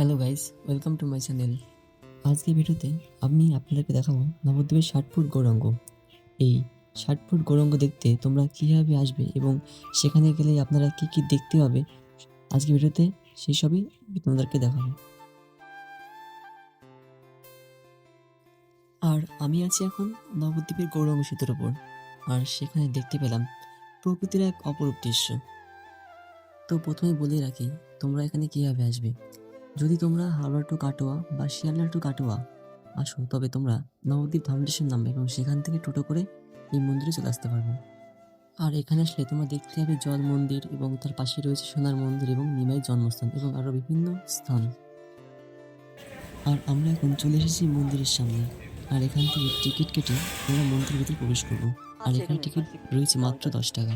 Hello guys, welcome to my channel. আজকে ভিডিওতে আমি আপনাদেরকে দেখাবো নবদ্বীপের ষাট ফুট গৌরাঙ্গ। এই ষাট ফুট গৌরাঙ্গ দেখতে তোমরা কীভাবে আসবে এবং সেখানে গেলে আপনারা কি কি দেখতে পাবে আজকে ভিডিওতে সেই সবই তোমাদেরকে দেখাবো। আর আমি আছি এখন নবদ্বীপের গৌরাঙ্গ সেতুর ওপর, আর সেখানে দেখতে পেলাম প্রকৃতির এক অপরূপ দৃশ্য। তো প্রথমে বলে রাখি, তোমরা এখানে কীভাবে আসবে? যদি তোমরা হাওড়া টু কাটোয়া বা শিয়ালদা টু কাটোয়া আসো, তবে তোমরা নবদ্বীপ ধামরেশ্বর নামবে এবং সেখান থেকে টোটো করে এই মন্দিরে চলে আসতে পারবে। আর এখানে আসলে তোমরা দেখতে পাবে জল মন্দির এবং তার পাশে রয়েছে সোনার মন্দির এবং নিমাইয়ের জন্মস্থান এবং আরও বিভিন্ন স্থান। আর আমরা এখন চলে এসেছি মন্দিরের সামনে। আর এখান থেকে টিকিট কেটে আমরা মন্দিরের ভিতরে প্রবেশ করব। আর এখানে টিকিট রয়েছে মাত্র দশ টাকা।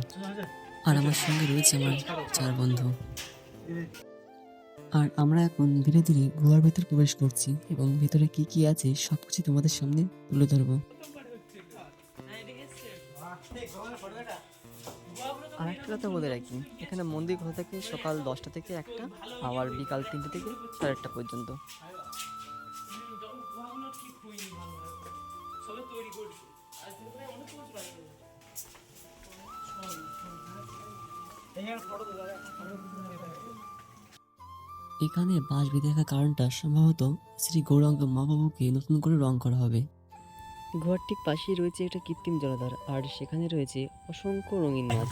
আর আমার সঙ্গে রয়েছে আমার চার বন্ধু। আর আমরা এখন ধীরে ধীরে গুহার ভেতর প্রবেশ করছি এবং ভেতরে কি কি আছে সবকিছু তোমাদের সামনে তুলে ধরবো। আর একটা কথা বলে রাখি এখানে মন্দির খোলা থাকে সকাল দশটা থেকে একটা আবার বিকাল তিনটে থেকে সাড়ে আটটা পর্যন্ত। এখানে বাঁশ বেঁধে রাখার কারণটা সম্ভবত শ্রী গৌরাঙ্গ মহাবাবুকে নতুন করে রং করা হবে। ঘর ঠিক পাশেই রয়েছে একটা কৃত্রিম জলাধার আর সেখানে রয়েছে অসংখ্য রঙিন মাছ।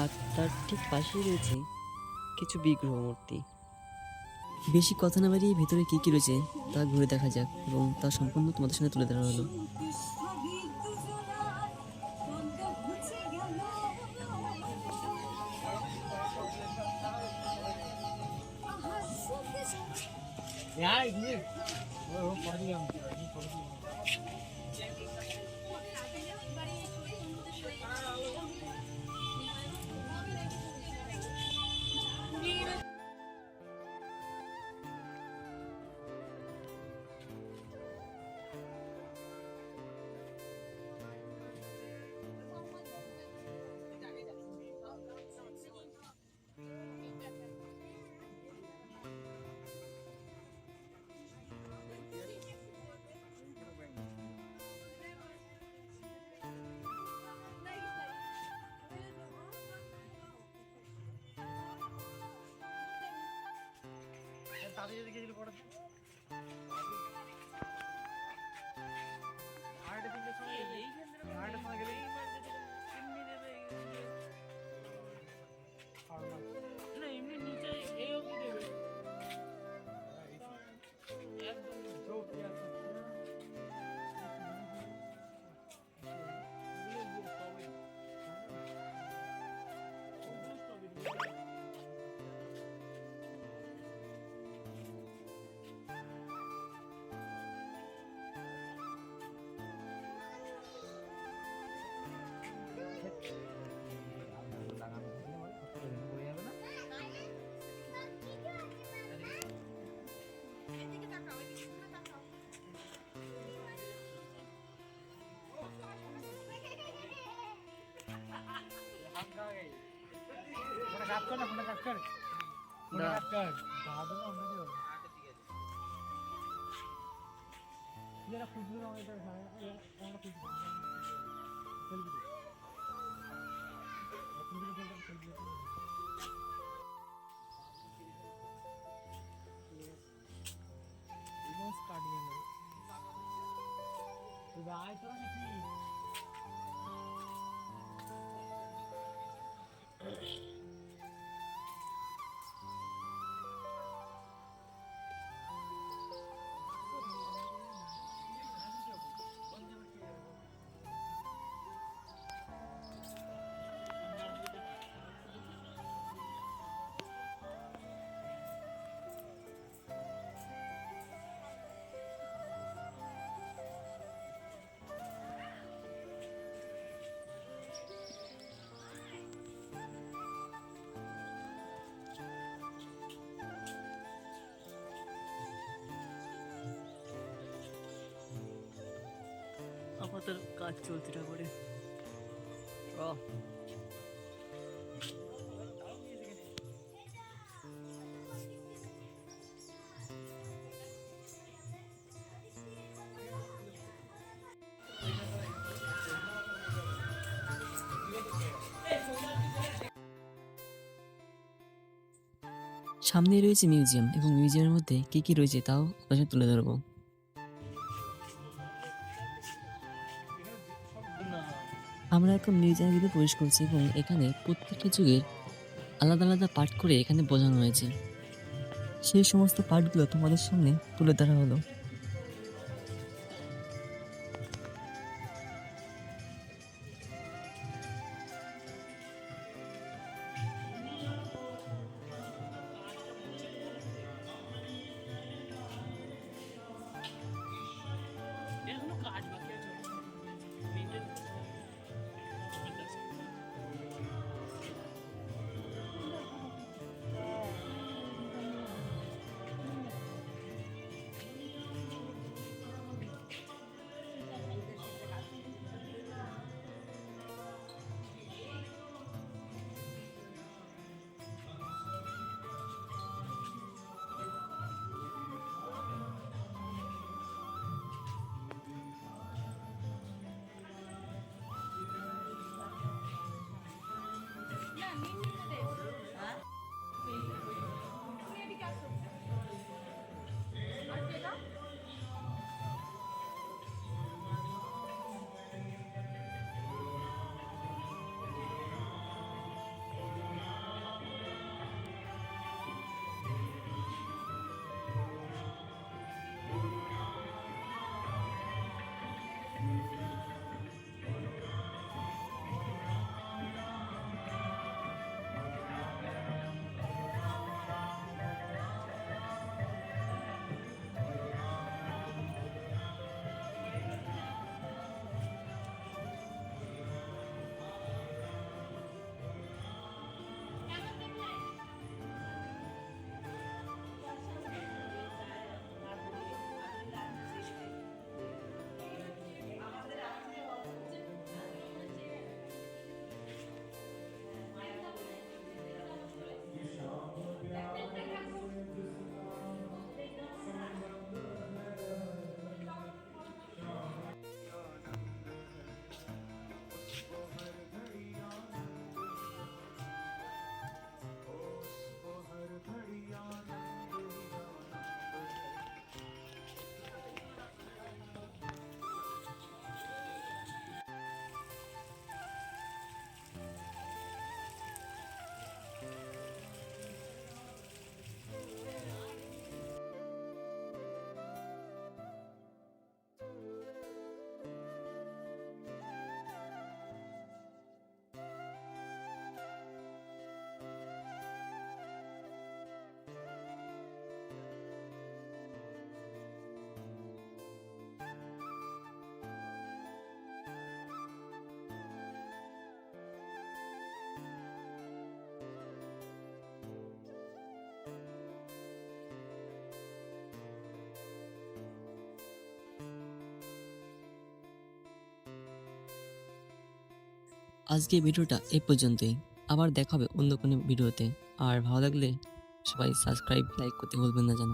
আর তার ঠিক পাশেই রয়েছে কিছু বিগ্রহ মূর্তি। বেশি কথা না বাড়িয়ে ভেতরে কী কী রয়েছে তা ঘুরে দেখা যাক এবং তা সম্পূর্ণ তোমাদের সামনে তুলে ধরা হলো। યાર જી ઓય પડી ગયા তাদের দিকে দিলে পড়ে আড়াইটা তিনটের সময় আড়াইটার সময় গেলেই কাট কর না ফোনটা কাট কর ফোনটা কাট কর দাদা না অন্য কেউ যারা খুঁজবে না এটা আমরা খুঁজবো চলবি स्टार्ट करना तो आए तो नहीं রাস্তার কাজ চলছে ঠাকুরে সামনে রয়েছে মিউজিয়াম এবং মিউজিয়ামের মধ্যে কী কী রয়েছে তাও তুলে ধরবো। আমরা এখন মিউজিয়ামের ভিতরে প্রবেশ করছি এবং এখানে প্রত্যেকটি যুগের আলাদা আলাদা পাঠ করে এখানে বোঝানো হয়েছে। সেই সমস্ত পাঠগুলো তোমাদের সামনে তুলে ধরা হলো। আজকে ভিডিওটা এ পর্যন্তই। আবার দেখা হবে অন্য কোনো ভিডিওতে। আর ভালো লাগলে সবাই সাবস্ক্রাইব লাইক করতে ভুলবেন না যেন।